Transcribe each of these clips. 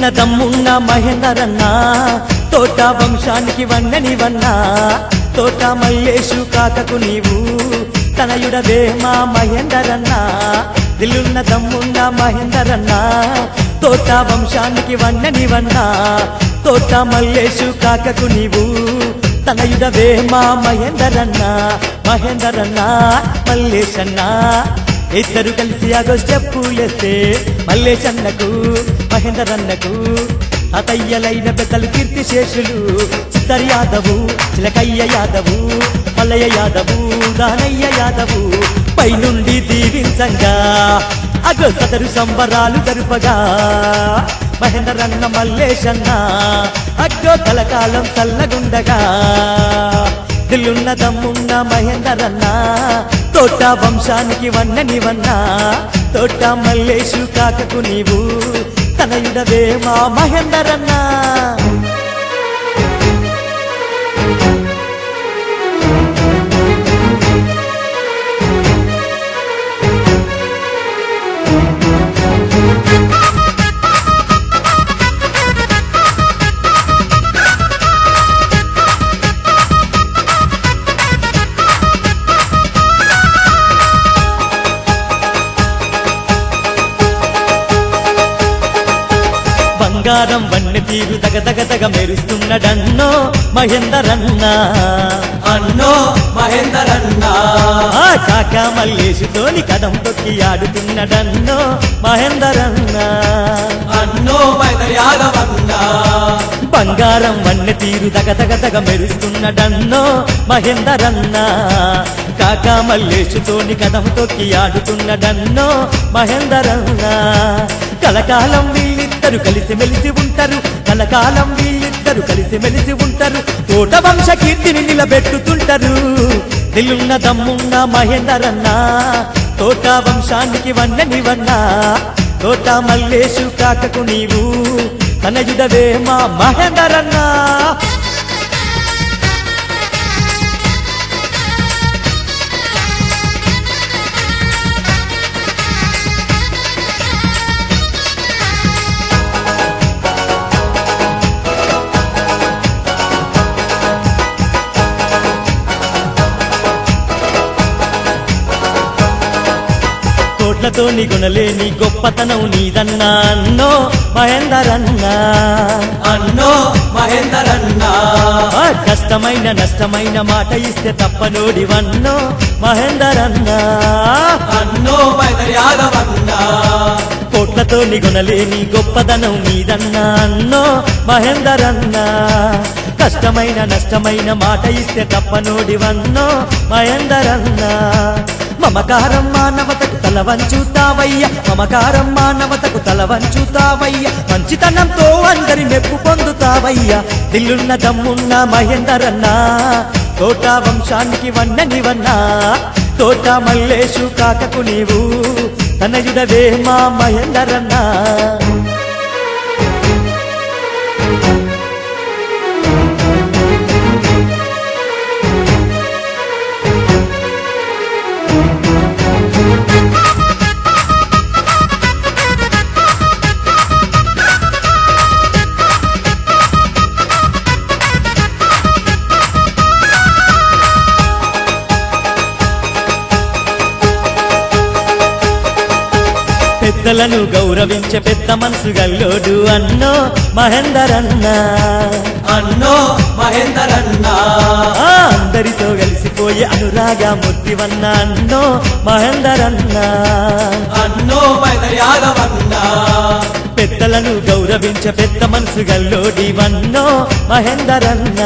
నిన్న దమ్మున్న మహేందరన్న తోట వంశానికి వన్ననివన్నా తోట మల్లేషు కాకకు నీవు తనయుడవే మా మహేందరన్న. దిల్లున్న దమ్మున్న మహేందరన్న తోట వంశానికి వన్ననివన్నా తోట మల్లేషు కాకకు నీవు తనయుడవే మా మహేందరన్న మహేందరన్న మల్లేశన్నా. ఇద్దరు కలిసి అగో స్టెప్పులేస్తే మల్లేశన్నకు మహేందరన్నకు అతయ్యలైన పెద్దలు కీర్తి శేషులు చిత్తరి యాదవు చిలకయ్య యాదవు మల్లయ్య యాదవు దానయ్య యాదవు పైనుండి దీవించంగా. అగో సదరు సంబరాలు జరుపగా. మహేందరన్న మల్లేశన్న అగ్గో కలకాలం చల్లగుండగా. దిల్లున్న దమ్మున్న మహేందరన్న తోట వంశానికి వన్ననివన్నా తోట మల్లేషు కాకకు నీవు తనయుడవే మా మహేందరన్నా. బంగారం వన్నె తీరు దగ దగ దగ మెరుస్తున్నడన్నో మహేందరన్న. అన్నో మహేందరన్న. ఆ కాక మల్లేషుతోని కదం తొక్కి ఆడుతున్నడన్నో మహేందరన్న. అన్నో యాదవన్న. బంగారం వన్నె తీరు దగ దగ దగ మెరుస్తున్నడన్నో మహేందరన్న. కాక మల్లేషుతోని కదం తొక్కి ఆడుతున్నడన్నో మహేందరన్న. కలకాలం వీళ్ళిద్దరు కలిసి మెలిసి ఉంటారు. కలకాలం వీళ్ళిద్దరు కలిసి మెలిసి ఉంటారు. తోట వంశ కీర్తిని నిలబెట్టుతుంటారు. నిలున్న దమ్మున్న మహేందరన్న తోట వంశానికి వన్ననివన్నా తోట మల్లేశు కాకకు నీవు తనయుడవే మా మహేందరన్నా. కోట్లతో నిగుణలేని గొప్పతనం నీదన్నా. అన్నో మహేందరన్నా. అన్నో మహేందరన్న. కష్టమైన నష్టమైన మాట ఇస్తే తప్పనోడివన్నో మహేందరన్నా. అన్నో యాదవన్న కోట్లతో నిగుణలేని గొప్పదనం నీదన్నా. అన్నో మహేందరన్నా. కష్టమైన నష్టమైన మాట ఇస్తే తప్పనోడివన్నో మహేందరన్నా. మమకారం మానవతకు తలవంచుతావయ్య మమకారం మానవతకు తలవంచుతావయ్య మంచితనంతో అందరి మెప్పు పొందుతావయ్య. దిల్లున్న దమ్మున్న మహేందరన్నా తోట వంశానికి వన్ననివన్నా తోట మల్లేషు కాకకు నీవు తనయుడవే మా మహేందరన్నా. పెద్దలను గౌరవించే పెద్ద మనసు గల్లోడు అన్నో మహేందరన్న. అన్నో మహేందరన్న. ఆ అందరితో కలిసిపోయే అనురాగ ముద్దివన్న అన్నో మహేందరన్న. అన్నో మైదర్ యాదవన్న పెద్దలను గౌరవించే పెద్ద మనసు గల్లోడి వన్నో మహేందరన్న.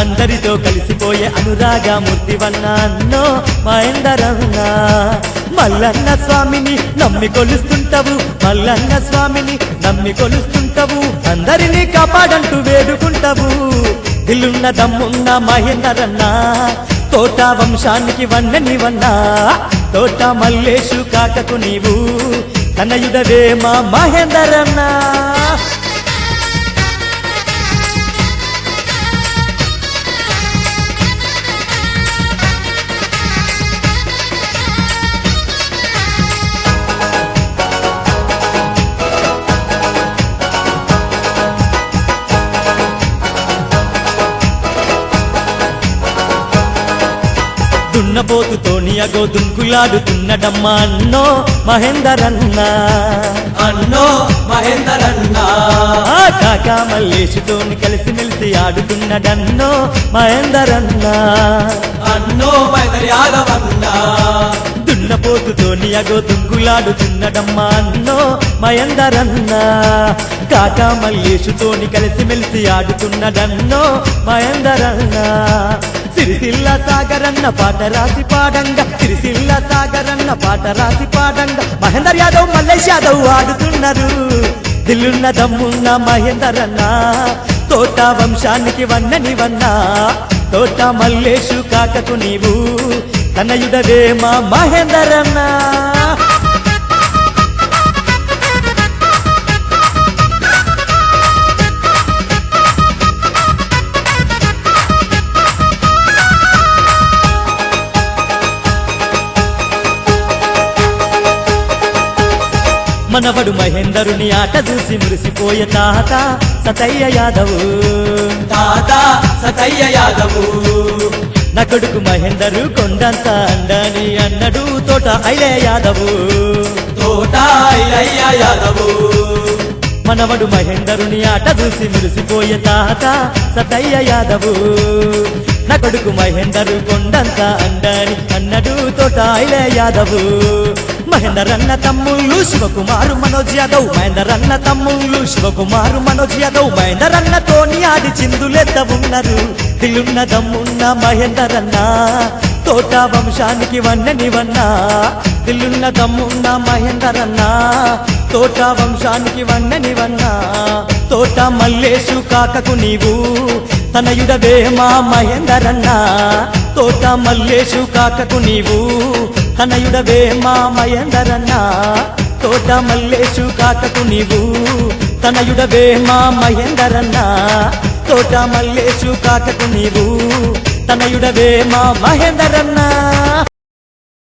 అందరితో కలిసిపోయే అనురాగ ముద్దివన్న అన్నో మహేందరన్న. మల్లన్న స్వామిని నమ్మి కొలుస్తుంటావు మల్లన్న స్వామిని నమ్మి కొలుస్తుంటావు అందరినీ కాపాడంటూ వేడుకుంటావు. దిల్లున్న దమ్మున్న మహేందరన్నా తోట వంశానికి వన్ననివన్నా తోట మల్లేషు కాకకు నీవు తనయుడవే మా మహేందరన్నా. దున్నపోతుతోని అగో దుంకులాడుతున్నడమ్మా అన్నో మహేందరన్న. అన్నో మహేందరన్న. ఆ కాకా మల్లేషుతోని కలిసిమెలిసి ఆడుతున్నడన్నో మహేందరన్న. అన్నో మైదర్ యాదవన్న. దున్నపోతుతోని అగో దుంకులాడుతున్నడమ్మా అన్నో మహేందరన్న. కాకా మల్లేషుతోని కలిసిమెలిసి ఆడుతున్నడన్నో మహేందరన్న. సిరిసిల్ల సాగరన్న పాట రాసి పాడంగా. సిరిసిల్ల సాగరన్న పాట రాసి పాడంగా. మహేందర్ యాదవ్ మల్లేష్ యాదవ్ ఆడుతున్నారు. దిల్లున్న దమ్మున్న మహేందరన్న తోట వంశానికి వన్నని వన్నా. తోట మల్లేషు కాకకు నీవు తనయుడవే మా మహేందరన్న. మనవడు మహేందరుని ఆట చూసి మురిసిపోయే తాత సతయ్య యాదవు. తాత సతయ్య యాదవు. నా కొడుకు మహేందరు కొండంత అండని అన్నడు తోట ఐలే యాదవు. తోట ఐలయ్య యాదవు. మనవడు మహేందరుని ఆట చూసి మురిసిపోయే తాత సతయ్య యాదవు. నా కొడుకు మహేందరు కొండంత అండని అన్నడు తోట ఐలే యాదవు. మహేందర్ అన్న తమ్ముళ్ళు శివకుమారు మనోజ్ యాదవ్. మహేందర్ అన్న తమ్ముళ్ళు శివకుమారు మనోజ్ యాదవ్. మహేందర్ అన్నతోని తోని ఆడి చిందులెద్ద ఉన్నారు. దిల్లున్న దమ్మున్న మహేందర్ అన్న తోట వంశానికి వన్నని వన్నా. దిల్లున్న దమ్మున్న మహేందర్ తోట వంశానికి వన్నని వన్నా. తోట మల్లేశు కాకకు నీవు తనయుడవే మా మహేందరన్న. తోట మల్లేశు కాకకు నీవు తనయుడవే మా మహేందరన్న తోట మల్లేషు కాకకు నీవు తనయుడవే మా మహేందరన్న తోట మల్లేషు కాకకు నీవు తనయుడవే మా మహేందరన్న